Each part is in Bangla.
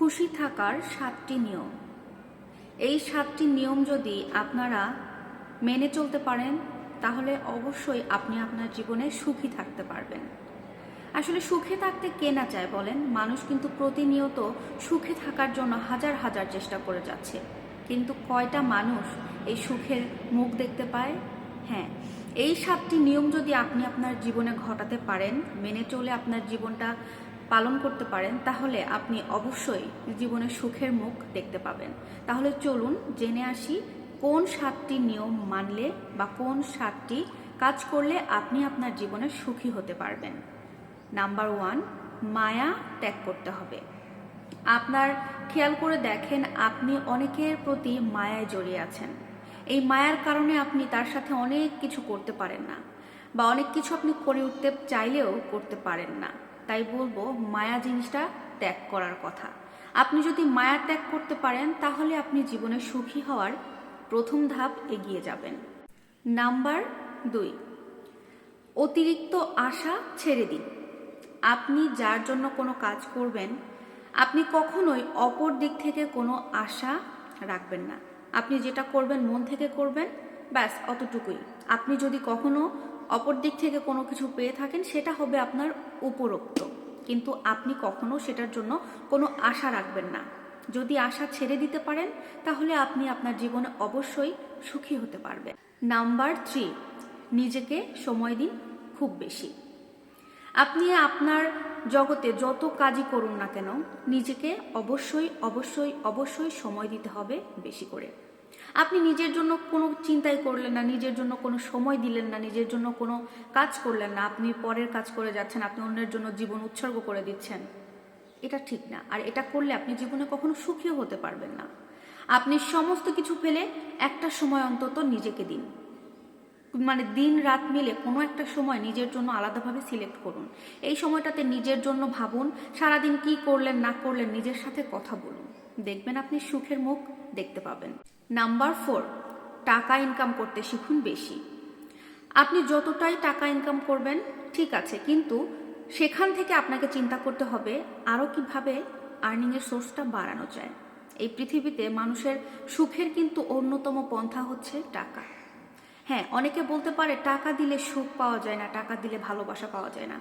খুশি থাকার সাতটি নিয়ম। এই সাতটি নিয়ম যদি আপনারা মেনে চলতে পারেন, তাহলে অবশ্যই আপনি আপনার জীবনে সুখী থাকতে পারবেন। আসলে সুখে থাকতে কে না চায় বলেন? মানুষ কিন্তু প্রতিনিয়ত সুখে থাকার জন্য হাজার হাজার চেষ্টা করে যাচ্ছে। কিন্তু কয়টা মানুষ এই সুখের মুখ দেখতে পায়? হ্যাঁ এই সাতটি নিয়ম যদি আপনি আপনার জীবনে ঘটাতে পারেন, মেনে চলে আপনার জীবনটা পালন করতে পারেন, তাহলে আপনি অবশ্যই জীবনে সুখের মুখ দেখতে পাবেন। তাহলে চলুন জেনে আসি কোন সাতটি নিয়ম মানলে বা কোন সাতটি কাজ করলে আপনি আপনার জীবনে সুখী হতে পারবেন। নাম্বার ওয়ান, মায়া ত্যাগ করতে হবে। আপনার খেয়াল করে দেখেন, আপনি অনেকের প্রতি মায়ায় জড়িয়ে আছেন। এই মায়ার কারণে আপনি তার সাথে অনেক কিছু করতে পারেন না, বা অনেক কিছু আপনি করে উঠতে চাইলেও করতে পারেন না। তাই বলব মায়া জিনিসটা ত্যাগ করার কথা। আপনি যদি মায়া ত্যাগ করতে পারেন, তাহলে আপনি জীবনে সুখী হওয়ার প্রথম ধাপ এগিয়ে যাবেন। নাম্বার দুই, অতিরিক্ত আশা ছেড়ে দিন। আপনি যার জন্য কোনো কাজ করবেন, আপনি কখনোই অপর দিক থেকে কোনো আশা রাখবেন না। আপনি যেটা করবেন, মন থেকে করবেন, ব্যাস, অতটুকুই। আপনি যদি কখনো অপর দিক থেকে কোনো কিছু পেয়ে থাকেন, সেটা হবে আপনার উপরোক্ত। কিন্তু আপনি কখনো সেটার জন্য কোনো আশা রাখবেন না। যদি আশা ছেড়ে দিতে পারেন, তাহলে আপনি আপনার জীবনে অবশ্যই সুখী হতে পারবেন। নাম্বার থ্রি, নিজেকে সময় দিন খুব বেশি। আপনি আপনার জগতে যত কাজই করুন না কেন, নিজেকে অবশ্যই অবশ্যই অবশ্যই সময় দিতে হবে বেশি করে। আপনি নিজের জন্য কোনো চিন্তাই করলেন না, নিজের জন্য কোনো সময় দিলেন না, নিজের জন্য কোনো কাজ করলেন না, আপনি পরের কাজ করে যাচ্ছেন, আপনি অন্যের জন্য জীবন উৎসর্গ করে দিচ্ছেন। এটা ঠিক না। আর এটা করলে আপনি জীবনে কখনো সুখীও হতে পারবেন না। আপনি সমস্ত কিছু ফেলে একটা সময় অন্তত নিজেকে দিন। মানে দিন রাত মিলে কোনো একটা সময় নিজের জন্য আলাদাভাবে সিলেক্ট করুন। এই সময়টাতে নিজের জন্য ভাবুন, সারাদিন কি করলেন, না করলেন, নিজের সাথে কথা বলুন। দেখবেন আপনি সুখের মুখ দেখতে পাবেন। নাম্বার ফোর টাকা ইনকাম করতে শিখুন বেশি। আপনি যতটাই টাকা ইনকাম করবেন, ঠিক আছে, কিন্তু সেখান থেকে আপনাকে চিন্তা করতে হবে আরও কীভাবে আর্নিংয়ের সোর্সটা বাড়ানো যায়। এই পৃথিবীতে মানুষের সুখের কিন্তু অন্যতম পন্থা হচ্ছে টাকা। হ্যাঁ অনেকে বলতে পারে টাকা দিলে সুখ পাওয়া যায় না, টাকা দিলে ভালোবাসা পাওয়া যায় না।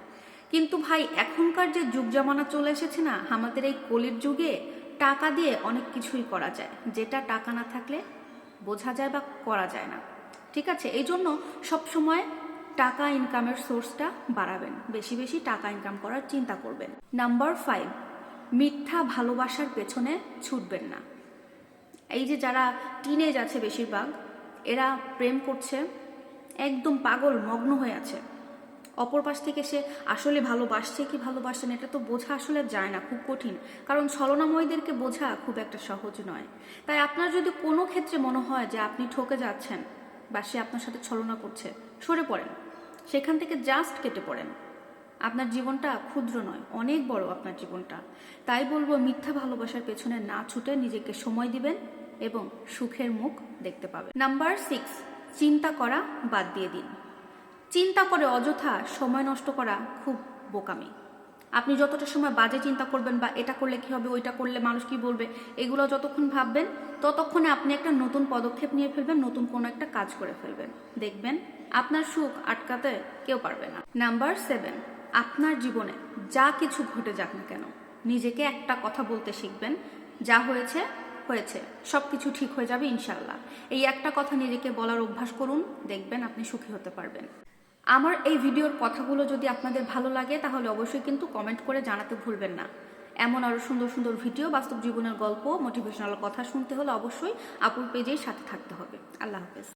কিন্তু ভাই, এখনকার যে যুগ জামানা চলে এসেছে না, আমাদের এই কলির যুগে টাকা দিয়ে অনেক কিছুই করা যায়। যেটা টাকা না থাকলে বোঝা যায় বা করা যায় না। ঠিক আছে? এই জন্য সবসময় টাকা ইনকামের সোর্সটা বাড়াবেন। বেশি বেশি টাকা ইনকাম করার চিন্তা করবেন। নাম্বার ফাইভ মিথ্যা ভালোবাসার পেছনে ছুটবেন না। এই যে যারা টিনেজ আছে বেশিরভাগ, এরা প্রেম করছে, একদম পাগল, মগ্ন হয়ে আছে। অপর পাশ থেকে সে আসলে ভালোবাসছে কি ভালোবাসছে না, এটা তো বোঝা আসলে যায় না, খুব কঠিন। কারণ ছলনাময়ীদেরকে বোঝা খুব একটা সহজ নয়। তাই আপনার যদি কোনো ক্ষেত্রে মনে হয় যে আপনি ঠকে যাচ্ছেন বা সে আপনার সাথে ছলনা করছে, সরে পড়েন। সেখান থেকে জাস্ট কেটে পড়েন। আপনার জীবনটা ক্ষুদ্র নয়, অনেক বড় আপনার জীবনটা। তাই বলব, মিথ্যা ভালোবাসার পেছনে না ছুটে নিজেকে সময় দিবেন এবং সুখের মুখ দেখতে পাবেন। নাম্বার সিক্স চিন্তা করা বাদ দিয়ে দিন। চিন্তা করে অযথা সময় নষ্ট করা খুব বোকামি। আপনি যতটা সময় বাজে চিন্তা করবেন বা এটা করলে কি হবে, ওইটা করলে মানুষ কি বলবে, এগুলো যতক্ষণ ভাববেন, ততক্ষণে আপনি একটা নতুন পদক্ষেপ নিয়ে ফেলবেন, নতুন কোনো একটা কাজ করে ফেলবেন। দেখবেন আপনার সুখ আটকাতে কেউ পারবে না। নাম্বার সেভেন, আপনার জীবনে যা কিছু ঘটে যাক না কেন, নিজেকে একটা কথা বলতে শিখবেন, যা হয়েছে হয়েছে সব কিছু ঠিক হয়ে যাবে ইনশাল্লাহ এই একটা কথা নিজেকে বলার অভ্যাস করুন, দেখবেন আপনি সুখী হতে পারবেন। আমার এই ভিডিওর কথাগুলো যদি আপনাদের ভালো লাগে, তাহলে অবশ্যই কিন্তু কমেন্ট করে জানাতে ভুলবেন না। এমন আরও সুন্দর সুন্দর ভিডিও, বাস্তব জীবনের গল্প মোটিভেশনাল কথা শুনতে হলে অবশ্যই আপুর পেজেই সাথে থাকতে হবে। আল্লাহ হাফেজ।